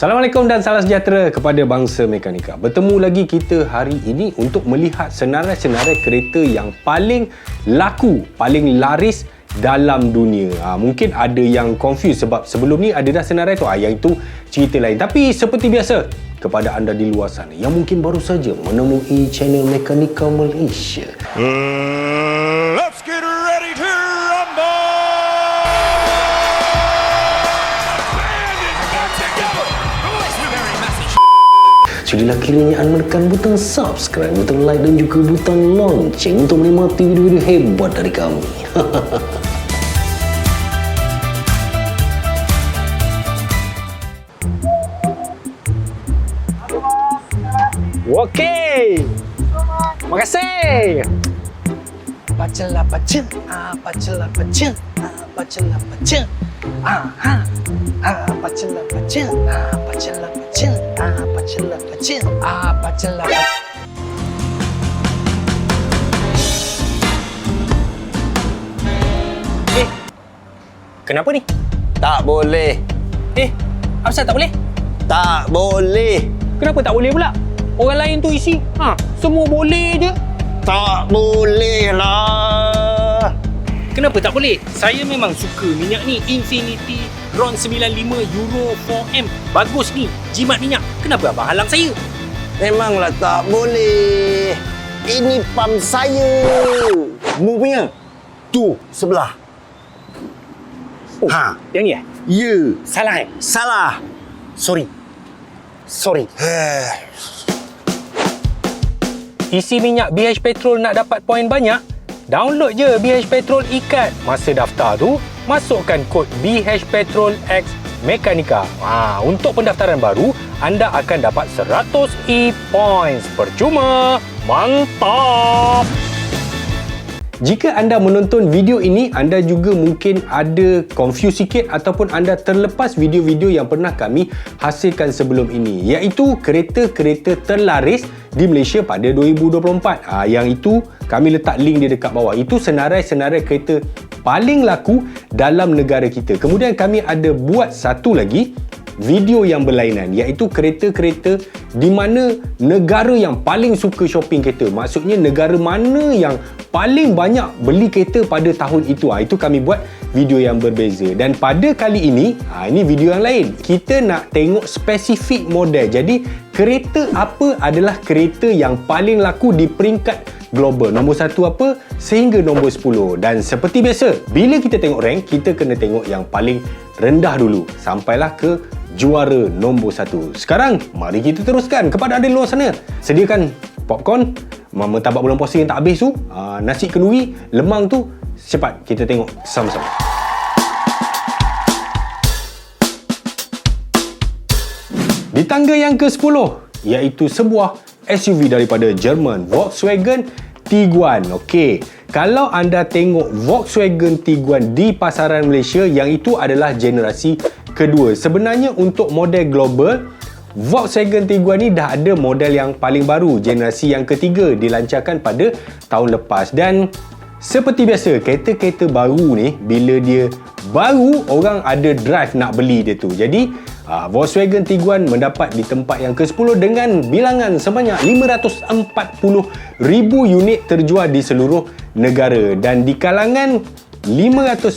Assalamualaikum dan salam sejahtera kepada bangsa mekanika. Bertemu lagi kita hari ini untuk melihat senarai-senarai kereta yang paling laku, paling laris dalam dunia. Ha, mungkin ada yang confused sebab sebelum ni ada dah senarai tu. Ha, yang itu cerita lain. Tapi seperti biasa, kepada anda di luar sana yang mungkin baru saja menemui channel Mekanika Malaysia. Uh, let's get Sudilah kiranya anda menekan butang subscribe, butang like dan juga butang lonceng untuk menikmati video-video hebat dari kami. Okey. Terima kasih. Baca lah baca, ah baca lah baca, ah baca lah baca, ah ha, ah baca lah baca, ah baca lah baca, ah baca lah baca, ah baca lah baca. Eh. Kenapa ni? Tak boleh. Eh, apa tak boleh? Tak boleh. Kenapa tak boleh pula? Orang lain tu isi. Ha, semua boleh je. Tak boleh lah. Kenapa tak boleh? Saya memang suka minyak ni Infinity RON 95 Euro 4M. Bagus ni, jimat minyak. Kenapa abang halang saya? Memanglah tak boleh. Ini pam saya. Mu punya. Tu, sebelah. Oh, Ha. yang ni eh? Ya. Salah eh? Salah. Sorry. Sorry. Eh, Isi minyak BH Petrol nak dapat poin banyak? Download je BH Petrol ikat. Masa daftar tu, masukkan kod BH Petrol X Mekanika. Ha, untuk pendaftaran baru, anda akan dapat 100 e-points percuma. Mantap! Jika anda menonton video ini, anda juga mungkin ada confused sikit ataupun anda terlepas video-video yang pernah kami hasilkan sebelum ini iaitu kereta-kereta terlaris di Malaysia pada 2024. Ha, yang itu kami letak link di dekat bawah. Itu senarai-senarai kereta paling laku dalam negara kita. Kemudian kami ada buat satu lagi video yang berlainan iaitu kereta-kereta di mana negara yang paling suka shopping kereta maksudnya negara mana yang paling banyak beli kereta pada tahun itu ha, itu kami buat video yang berbeza dan pada kali ini ha, ini video yang lain kita nak tengok spesifik model jadi kereta apa adalah kereta yang paling laku di peringkat global. Nombor satu apa? Sehingga nombor 10. Dan seperti biasa, bila kita tengok rank, kita kena tengok yang paling rendah dulu. Sampailah ke juara nombor satu. Sekarang, mari kita teruskan kepada anda di luar sana. Sediakan popcorn, martabak bulan puasa yang tak habis tu, aa, nasi kenduri, lemang tu. Cepat, kita tengok sama-sama. Di tangga yang ke-10 iaitu sebuah SUV daripada Jerman Volkswagen Tiguan. Okey, kalau anda tengok Volkswagen Tiguan di pasaran Malaysia yang itu adalah generasi kedua. Sebenarnya untuk model global Volkswagen Tiguan ni dah ada model yang paling baru, generasi yang ketiga dilancarkan pada tahun lepas dan seperti biasa, kereta-kereta baru ni bila dia baru orang ada drive nak beli dia tu. Jadi uh, Volkswagen Tiguan mendapat di tempat yang ke-10 dengan bilangan sebanyak 540,000 unit terjual di seluruh negara dan di kalangan 540,000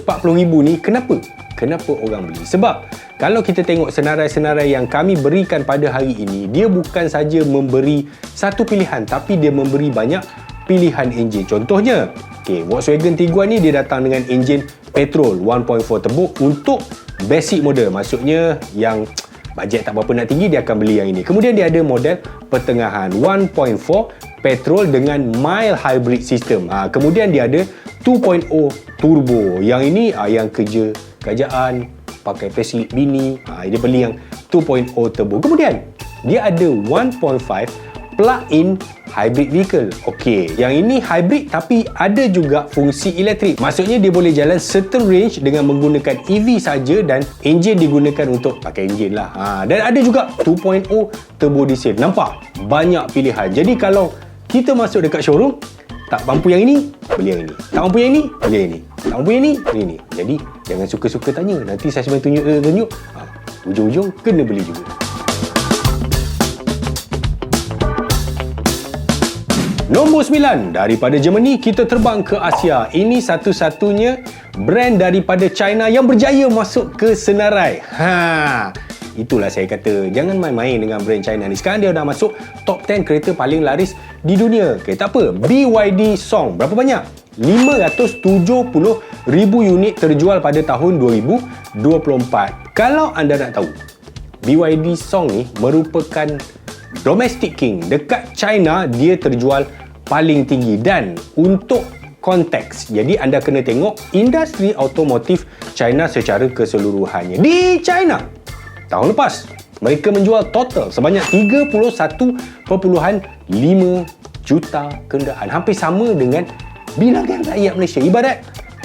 ni kenapa? Kenapa orang beli? Sebab kalau kita tengok senarai-senarai yang kami berikan pada hari ini, dia bukan saja memberi satu pilihan tapi dia memberi banyak pilihan enjin. Contohnya, okay, Volkswagen Tiguan ni dia datang dengan enjin petrol 1.4 turbo untuk basic model. Maksudnya yang bajet tak berapa nak tinggi dia akan beli yang ini. Kemudian dia ada model pertengahan 1.4 petrol dengan mild hybrid system. Ha, kemudian dia ada 2.0 turbo. Yang ini ha, yang kerja kerajaan pakai payslip bini. Ha, dia beli yang 2.0 turbo. Kemudian dia ada 1.5 plug-in hybrid vehicle. Okey, yang ini hybrid tapi ada juga fungsi elektrik. Maksudnya dia boleh jalan certain range dengan menggunakan EV saja dan enjin digunakan untuk pakai enjin lah. Ha, dan ada juga 2.0 turbo diesel. Nampak? Banyak pilihan. Jadi kalau kita masuk dekat showroom, tak mampu yang ini, beli yang ini. Tak mampu yang ini, beli yang ini. Subway ni, ni ni. Jadi, jangan suka-suka tanya. Nanti saya sebab tunjuk-tunjuk, eh, ha, ujung-ujung kena beli juga. Nombor 9 daripada Germany kita terbang ke Asia. Ini satu-satunya brand daripada China yang berjaya masuk ke senarai. Ha. Itulah saya kata jangan main-main dengan brand China ni. Sekarang dia dah masuk top 10 kereta paling laris di dunia. Kereta apa? BYD Song. Berapa banyak? 570 ribu unit terjual pada tahun 2024. Kalau anda nak tahu, BYD Song ni merupakan domestic king. Dekat China, dia terjual paling tinggi. Dan untuk konteks, jadi anda kena tengok industri automotif China secara keseluruhannya. Di China, tahun lepas, mereka menjual total sebanyak 31.5 juta kenderaan. Hampir sama dengan bilangan rakyat Malaysia. Ibarat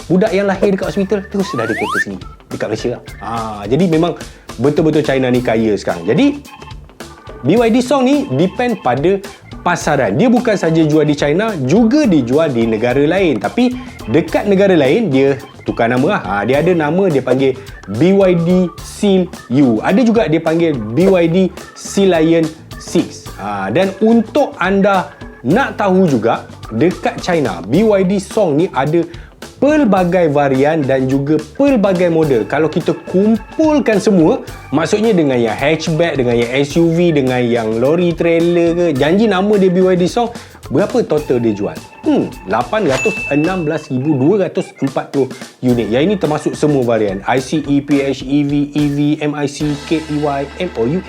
budak yang lahir dekat hospital terus sudah ada kereta sini dekat Malaysia. Ha, jadi memang betul-betul China ni kaya sekarang. Jadi BYD Song ni depend pada pasaran. Dia bukan saja jual di China, juga dijual di negara lain. Tapi dekat negara lain dia tukar nama lah. Ha, dia ada nama dia panggil BYD Seal U. Ada juga dia panggil BYD Sea Lion 6. Ha, dan untuk anda nak tahu juga dekat China, BYD Song ni ada pelbagai varian dan juga pelbagai model. Kalau kita kumpulkan semua, maksudnya dengan yang hatchback, dengan yang SUV, dengan yang lori trailer ke, janji nama dia BYD Song, berapa total dia jual? Hmm, 816,240 unit. Yang ini termasuk semua varian. ICE, PHEV, EV, MIC, KEY, MOU,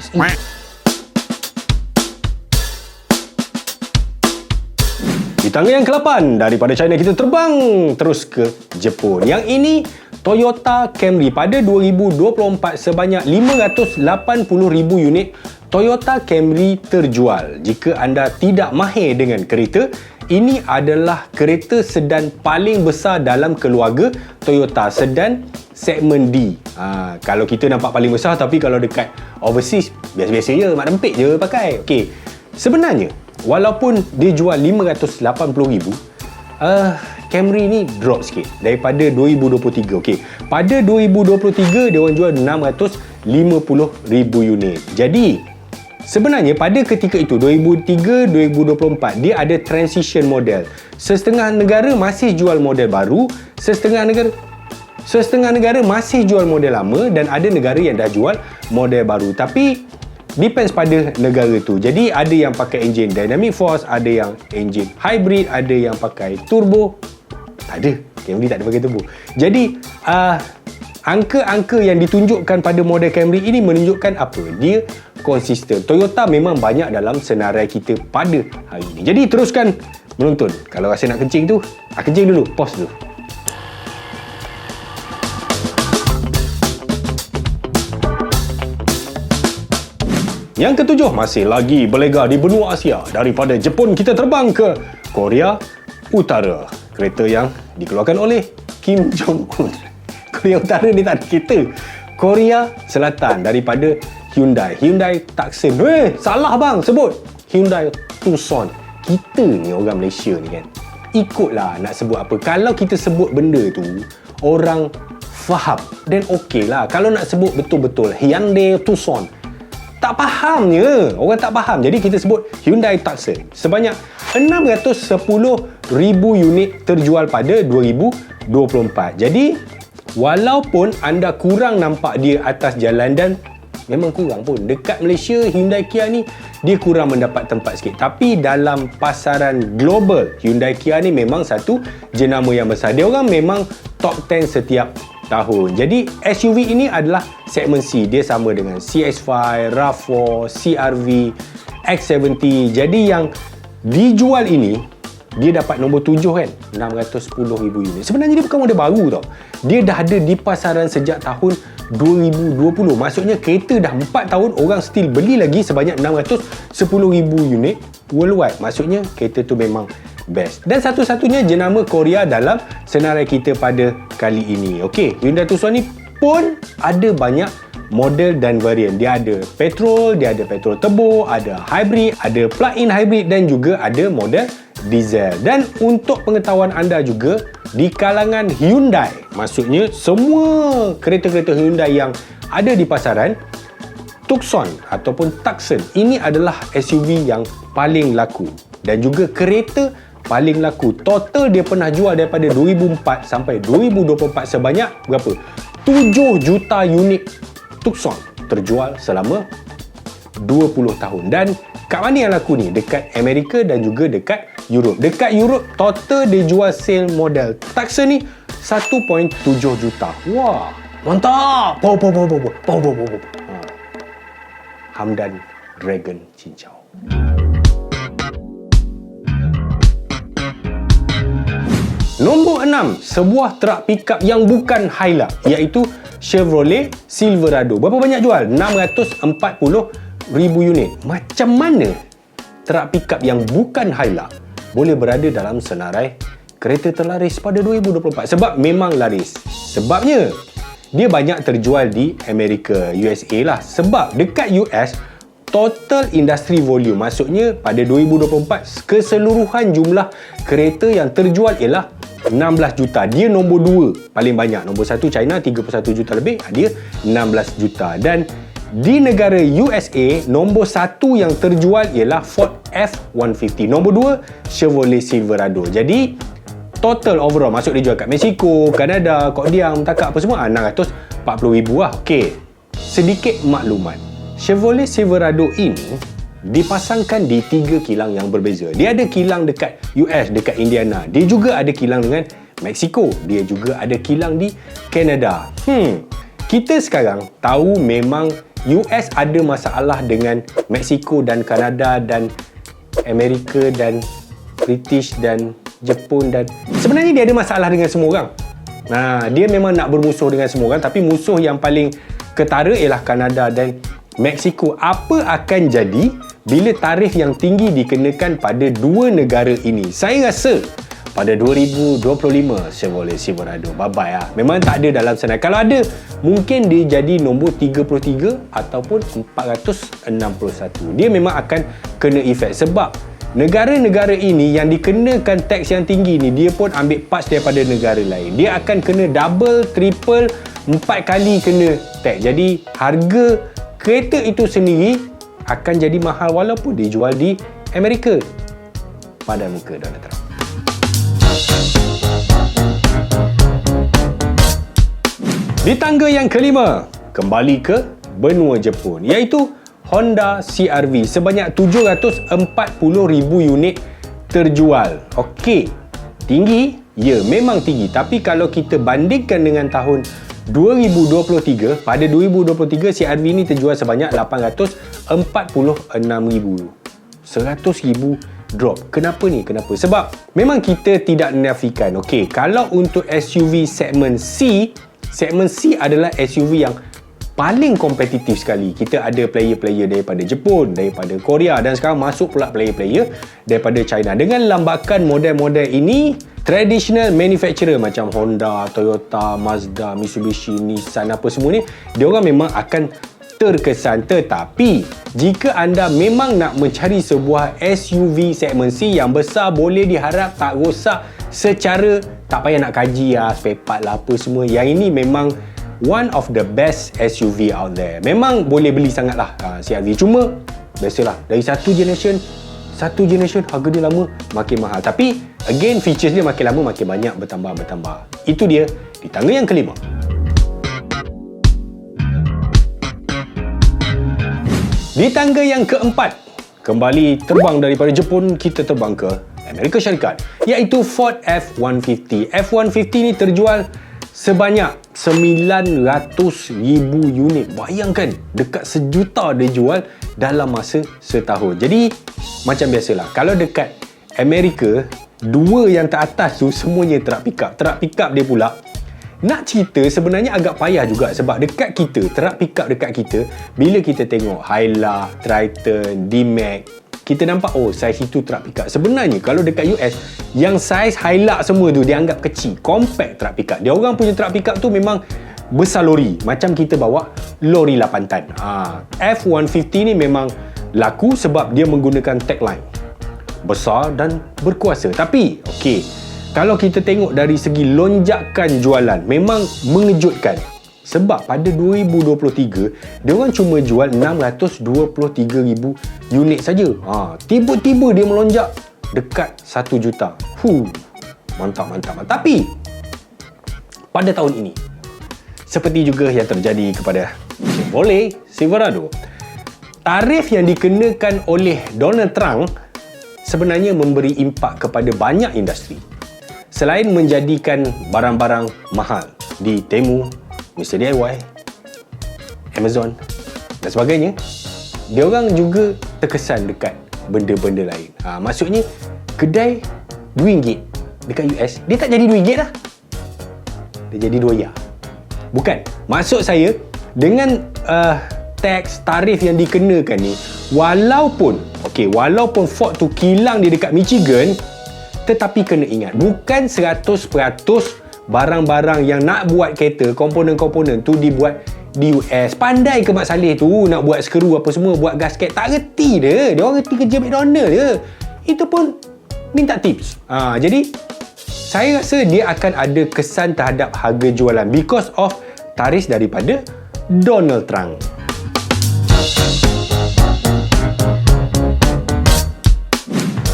Di tangga yang ke-8 daripada China kita terbang terus ke Jepun. Yang ini Toyota Camry pada 2024 sebanyak 580,000 unit Toyota Camry terjual. Jika anda tidak mahir dengan kereta, ini adalah kereta sedan paling besar dalam keluarga Toyota sedan segmen D. Ha, kalau kita nampak paling besar tapi kalau dekat overseas biasa-biasa je, mak dempik je pakai. Okey. Sebenarnya walaupun dia jual 580,000 uh, Camry ni drop sikit daripada 2023 okey pada 2023 dia orang jual 650,000 unit. Jadi sebenarnya pada ketika itu 2003 2024 dia ada transition model. Setengah negara masih jual model baru setengah negara setengah negara masih jual model lama dan ada negara yang dah jual model baru. Tapi Depends pada negara tu. Jadi ada yang pakai enjin dynamic force, ada yang enjin hybrid, ada yang pakai turbo. Tak ada. Camry tak ada pakai turbo. Jadi uh, angka-angka yang ditunjukkan pada model Camry ini menunjukkan apa? Dia konsisten. Toyota memang banyak dalam senarai kita pada hari ini. Jadi teruskan menonton. Kalau rasa nak kencing tu, ah, kencing dulu. Pause dulu. Yang ketujuh masih lagi berlega di benua Asia. Daripada Jepun kita terbang ke Korea Utara. Kereta yang dikeluarkan oleh Kim Jong Un. Korea Utara ni tak ada kereta. Korea Selatan daripada Hyundai. Hyundai Tucson. Eh, salah bang sebut. Hyundai Tucson. Kita ni orang Malaysia ni kan. Ikutlah nak sebut apa. Kalau kita sebut benda tu, orang faham. Dan okey lah. Kalau nak sebut betul-betul Hyundai Tucson tak fahamnya. Orang tak faham. Jadi kita sebut Hyundai Tucson. Sebanyak 610,000 unit terjual pada 2024 jadi walaupun anda kurang nampak dia atas jalan dan memang kurang pun dekat Malaysia Hyundai Kia ni dia kurang mendapat tempat sikit. Tapi dalam pasaran global Hyundai Kia ni memang satu jenama yang besar. Dia orang memang top 10 setiap tahun. Jadi SUV ini adalah segmen C. Dia sama dengan CS5, RAV4, CRV, X70. Jadi yang dijual ini dia dapat nombor 7 kan 610,000 unit sebenarnya dia bukan model baru tau dia dah ada di pasaran sejak tahun 2020 maksudnya kereta dah 4 tahun orang still beli lagi sebanyak 610,000 unit worldwide maksudnya kereta tu memang best. Dan satu-satunya jenama Korea dalam senarai kita pada kali ini. Okey, Hyundai Tucson ni pun ada banyak model dan varian. Dia ada petrol, dia ada petrol turbo, ada hybrid, ada plug-in hybrid dan juga ada model diesel. Dan untuk pengetahuan anda juga, di kalangan Hyundai, maksudnya semua kereta-kereta Hyundai yang ada di pasaran, Tucson ataupun Tucson ini adalah SUV yang paling laku dan juga kereta paling laku. Total dia pernah jual daripada 2004 sampai 2024 sebanyak berapa? 7 juta unit Tucson terjual selama 20 tahun dan kat mana yang laku ni? Dekat Amerika dan juga dekat Europe. Dekat Europe total dia jual sale model Tucson ni 1.7 juta. Wah, mantap. Pow pow pow pow pow pow pow. pow. Ha. Hamdan Dragon Cincau. Nombor 6, sebuah truk pickup yang bukan Hilux iaitu Chevrolet Silverado. Berapa banyak jual? 640 ribu unit. Macam mana truk pickup yang bukan Hilux boleh berada dalam senarai kereta terlaris pada 2024? Sebab memang laris. Sebabnya dia banyak terjual di Amerika, USA lah. Sebab dekat US total industri volume maksudnya pada 2024 keseluruhan jumlah kereta yang terjual ialah 16 juta. Dia nombor 2 paling banyak. Nombor 1 China 31 juta lebih, dia 16 juta. Dan di negara USA, nombor 1 yang terjual ialah Ford F-150. Nombor 2 Chevrolet Silverado. Jadi total overall masuk dia jual kat Mexico, Kanada, Kok Diam, Takak apa semua ah, 640 ribu lah. Okey. Sedikit maklumat. Chevrolet Silverado ini dipasangkan di tiga kilang yang berbeza. Dia ada kilang dekat US, dekat Indiana. Dia juga ada kilang dengan Mexico. Dia juga ada kilang di Canada. Hmm, kita sekarang tahu memang US ada masalah dengan Mexico dan Kanada dan Amerika dan British dan Jepun dan sebenarnya dia ada masalah dengan semua orang. Nah, dia memang nak bermusuh dengan semua orang tapi musuh yang paling ketara ialah Kanada dan Mexico. Apa akan jadi bila tarif yang tinggi dikenakan pada dua negara ini? Saya rasa pada 2025 Chevrolet Silverado bye-bye lah. Memang tak ada dalam sana. Kalau ada, mungkin dia jadi nombor 33 ataupun 461. Dia memang akan kena efek sebab negara-negara ini yang dikenakan teks yang tinggi ni dia pun ambil parts daripada negara lain. Dia akan kena double, triple, empat kali kena teks. Jadi harga kereta itu sendiri akan jadi mahal walaupun dijual di Amerika. Pada muka Donald Trump. Di tangga yang kelima, kembali ke benua Jepun iaitu Honda CRV sebanyak 740,000 unit terjual. Okey, tinggi? Ya, memang tinggi. Tapi kalau kita bandingkan dengan tahun 2023, pada 2023 CRV ini terjual sebanyak 846,000. 100,000 drop. Kenapa ni? Kenapa? Sebab memang kita tidak menafikan. Okey, kalau untuk SUV segmen C, segmen C adalah SUV yang paling kompetitif sekali. Kita ada player-player daripada Jepun, daripada Korea dan sekarang masuk pula player-player daripada China. Dengan lambakan model-model ini, traditional manufacturer macam Honda, Toyota, Mazda, Mitsubishi, Nissan apa semua ni, dia orang memang akan terkesan. Tetapi jika anda memang nak mencari sebuah SUV segmen C yang besar boleh diharap tak rosak secara tak payah nak kaji lah spare part lah apa semua yang ini memang one of the best SUV out there. Memang boleh beli sangat lah uh, CRV cuma biasalah dari satu generation satu generation harga dia lama makin mahal tapi again features dia makin lama makin banyak bertambah bertambah itu dia di tangga yang kelima Di tangga yang keempat, kembali terbang daripada Jepun, kita terbang ke Amerika Syarikat, iaitu Ford F-150. F-150 ni terjual sebanyak 900,000 unit. Bayangkan, dekat sejuta dia jual dalam masa setahun. Jadi, macam biasalah, kalau dekat Amerika, dua yang teratas tu semuanya truck pickup. Truck pickup dia pula nak cerita sebenarnya agak payah juga sebab dekat kita, truck pickup dekat kita, bila kita tengok Hilux, Triton, D-Max, kita nampak oh saiz itu truck pickup. Sebenarnya kalau dekat US, yang saiz Hilux semua tu dianggap kecil, compact truck pickup. Dia orang punya truck pickup tu memang besar lori, macam kita bawa lori 8 tan. Ha, F150 ni memang laku sebab dia menggunakan tagline besar dan berkuasa. Tapi, okey, kalau kita tengok dari segi lonjakan jualan memang mengejutkan Sebab pada 2023, dia orang cuma jual 623,000 unit saja. Ha, tiba-tiba dia melonjak dekat 1 juta. Huh, mantap, mantap, mantap. Tapi, pada tahun ini, seperti juga yang terjadi kepada Chevrolet Silverado, tarif yang dikenakan oleh Donald Trump sebenarnya memberi impak kepada banyak industri. Selain menjadikan barang-barang mahal di Temu, Mr. DIY, Amazon dan sebagainya, dia orang juga terkesan dekat benda-benda lain. Ha, maksudnya, kedai RM2 dekat US, dia tak jadi RM2 lah. Dia jadi RM2. Bukan. Maksud saya, dengan uh, teks tarif yang dikenakan ni, walaupun, okay, walaupun Ford tu kilang dia dekat Michigan, tetapi kena ingat, bukan 100% barang-barang yang nak buat kereta, komponen-komponen tu dibuat di US. Pandai ke Mak Saleh tu nak buat skru apa semua, buat gasket. Tak reti dia. Dia orang reti kerja McDonald je. Itu pun minta tips. Ha, jadi, saya rasa dia akan ada kesan terhadap harga jualan because of taris daripada Donald Trump.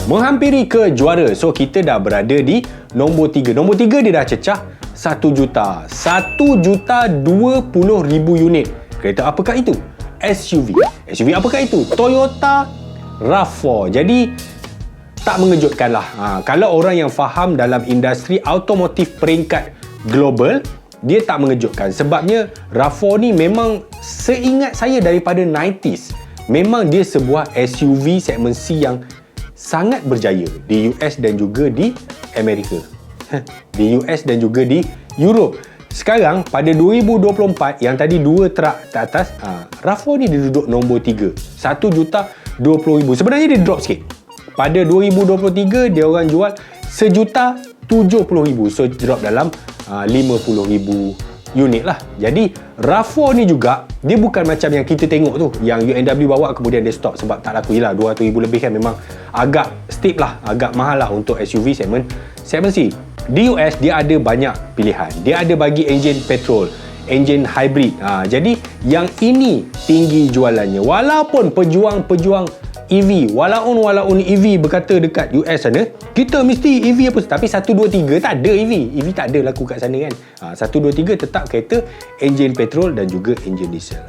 Menghampiri ke juara. So kita dah berada di nombor 3. Nombor 3 dia dah cecah 1 juta. 1 juta 20 ribu unit. Kereta apakah itu? SUV. SUV apakah itu? Toyota RAV4. Jadi tak mengejutkanlah. Ha, kalau orang yang faham dalam industri automotif peringkat global, dia tak mengejutkan. Sebabnya RAV4 ni memang seingat saya daripada 90s. Memang dia sebuah SUV segmen C yang sangat berjaya di US dan juga di Amerika. di US dan juga di Europe. Sekarang pada 2024 yang tadi dua truk ke atas, ha, RAV4 ni dia duduk nombor 3. 1 juta 20 ribu. Sebenarnya dia drop sikit. Pada 2023 dia orang jual 1 juta 70 ribu. So drop dalam uh, 50 ribu unit lah. Jadi RAV4 ni juga dia bukan macam yang kita tengok tu yang UNW bawa kemudian dia stop sebab tak laku lah 200 ribu lebih kan memang agak steep lah agak mahal lah untuk SUV segmen segmen C. Di US dia ada banyak pilihan. Dia ada bagi enjin petrol, enjin hybrid. Ha, jadi yang ini tinggi jualannya. Walaupun pejuang-pejuang EV, walaupun walaupun EV berkata dekat US sana, kita mesti EV apa tapi 1 2 3 tak ada EV. EV tak ada laku kat sana kan. Ha, 1 2 3 tetap kereta enjin petrol dan juga enjin diesel.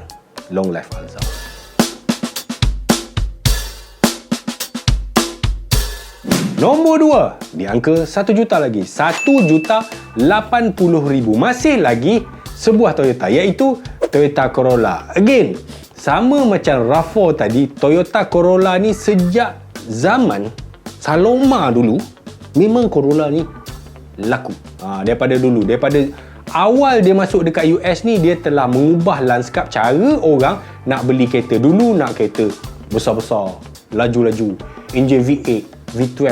Long life Alza. Nombor 2 di angka 1 juta lagi 1 juta 80 ribu masih lagi sebuah Toyota iaitu Toyota Corolla again sama macam RAV4 tadi Toyota Corolla ni sejak zaman Saloma dulu memang Corolla ni laku ha, daripada dulu daripada awal dia masuk dekat US ni dia telah mengubah lanskap cara orang nak beli kereta dulu nak kereta besar-besar laju-laju enjin V8 V12,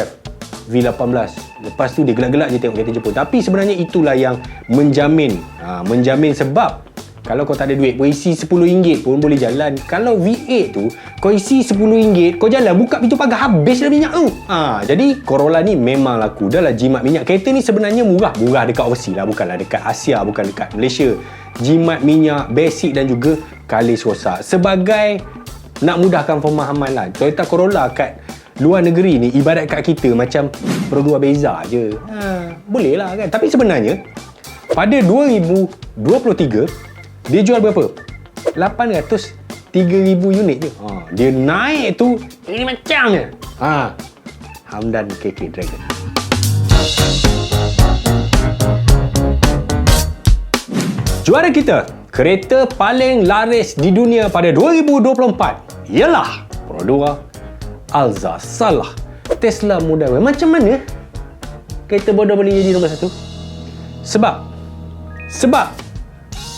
V18. Lepas tu dia gelak-gelak je tengok kereta Jepun. Tapi sebenarnya itulah yang menjamin. Ha, menjamin sebab kalau kau tak ada duit, kau isi RM10 pun boleh jalan. Kalau V8 tu, kau isi RM10, kau jalan, buka pintu pagar, habis dah minyak tu. Ha, jadi Corolla ni memang laku. Dah lah jimat minyak. Kereta ni sebenarnya murah. Murah dekat overseas lah. Bukanlah dekat Asia, bukan dekat Malaysia. Jimat minyak, basic dan juga kalis rosak. Sebagai nak mudahkan pemahaman lah. Toyota Corolla kat luar negeri ni ibarat kat kita macam perlu beza je. Ha, boleh lah kan. Tapi sebenarnya pada 2023 dia jual berapa? 803,000 unit je. Ha, dia naik tu ini macam je. Ha. Hamdan KK Dragon. Juara kita, kereta paling laris di dunia pada 2024 ialah Produa Alza. Salah. Tesla Model Y. Macam mana kereta bodoh boleh jadi nombor satu? Sebab sebab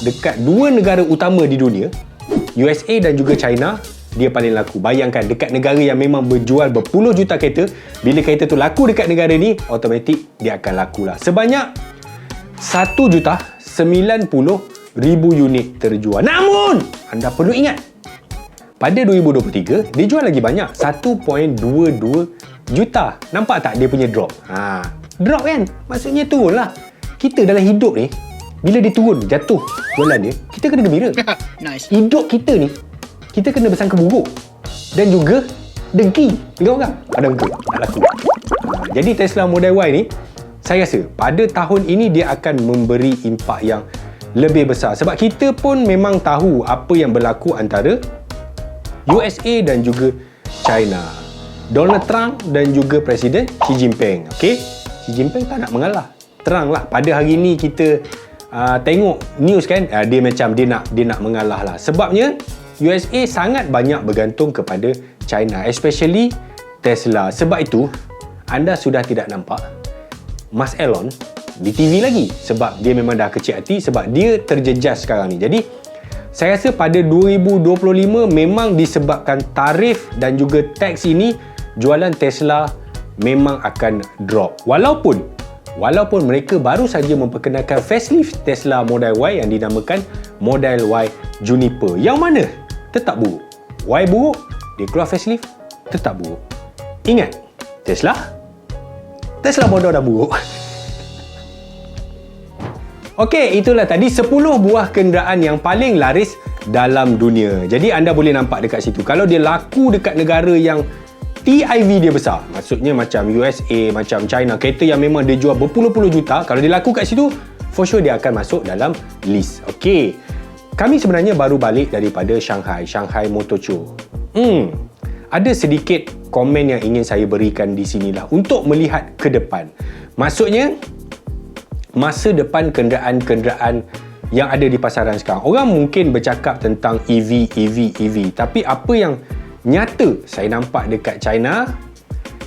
dekat dua negara utama di dunia, USA dan juga China, dia paling laku. Bayangkan dekat negara yang memang berjual berpuluh juta kereta, bila kereta tu laku dekat negara ni, automatik dia akan laku lah. Sebanyak 1 juta 90 ribu unit terjual. Namun, anda perlu ingat, pada 2023, dia jual lagi banyak. 1.22 juta. Nampak tak dia punya drop? Ha, drop kan? Maksudnya tu lah. Kita dalam hidup ni, bila dia turun, jatuh jualan dia, kita kena gembira. nice. Hidup kita ni, kita kena bersangka buruk. Dan juga dengki dengan orang. Ada ke? Tak laku. Jadi Tesla Model Y ni, saya rasa pada tahun ini dia akan memberi impak yang lebih besar. Sebab kita pun memang tahu apa yang berlaku antara USA dan juga China. Donald Trump dan juga Presiden Xi Jinping. Okey? Xi Jinping tak nak mengalah. Teranglah pada hari ini kita uh, tengok news kan uh, dia macam dia nak dia nak mengalah lah. Sebabnya USA sangat banyak bergantung kepada China especially Tesla. Sebab itu anda sudah tidak nampak Mas Elon di TV lagi sebab dia memang dah kecil hati sebab dia terjejas sekarang ni. Jadi saya rasa pada 2025 memang disebabkan tarif dan juga tax ini jualan Tesla memang akan drop. Walaupun walaupun mereka baru saja memperkenalkan facelift Tesla Model Y yang dinamakan Model Y Juniper. Yang mana tetap buruk. Y buruk, dia keluar facelift tetap buruk. Ingat, Tesla Tesla bodoh dah buruk. Okey, itulah tadi 10 buah kenderaan yang paling laris dalam dunia. Jadi anda boleh nampak dekat situ. Kalau dia laku dekat negara yang TIV dia besar, maksudnya macam USA, macam China, kereta yang memang dia jual berpuluh-puluh juta, kalau dia laku kat situ, for sure dia akan masuk dalam list. Okey. Kami sebenarnya baru balik daripada Shanghai, Shanghai Motor Show. Hmm. Ada sedikit komen yang ingin saya berikan di sinilah untuk melihat ke depan. Maksudnya, masa depan kenderaan-kenderaan yang ada di pasaran sekarang. Orang mungkin bercakap tentang EV, EV, EV. Tapi apa yang nyata saya nampak dekat China,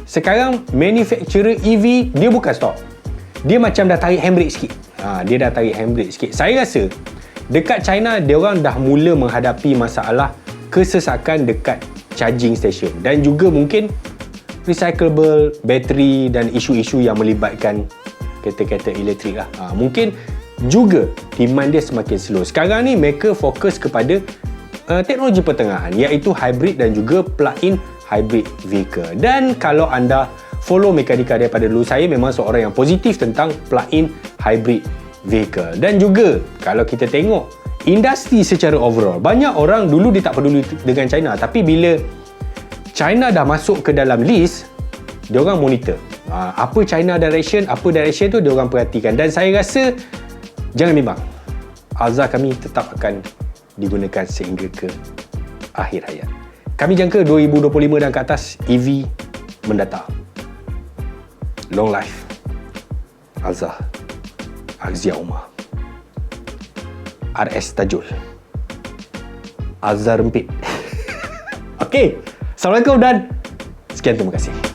sekarang manufacturer EV dia bukan stop. Dia macam dah tarik handbrake sikit. Ha, dia dah tarik handbrake sikit. Saya rasa dekat China dia orang dah mula menghadapi masalah kesesakan dekat charging station dan juga mungkin recyclable bateri dan isu-isu yang melibatkan kereta-kereta elektrik lah. Ha, mungkin juga demand dia semakin slow. Sekarang ni mereka fokus kepada uh, teknologi pertengahan iaitu hybrid dan juga plug-in hybrid vehicle. Dan kalau anda follow mekanika daripada dulu saya memang seorang yang positif tentang plug-in hybrid vehicle. Dan juga kalau kita tengok industri secara overall banyak orang dulu dia tak peduli dengan China tapi bila China dah masuk ke dalam list dia orang monitor uh, apa China direction apa direction tu dia orang perhatikan dan saya rasa jangan bimbang Alza kami tetap akan digunakan sehingga ke akhir hayat. Kami jangka 2025 dan ke atas EV mendatang long life. Alza Azia Umar. RS Tajul. Azhar Rempit. Okey. Assalamualaikum dan sekian terima kasih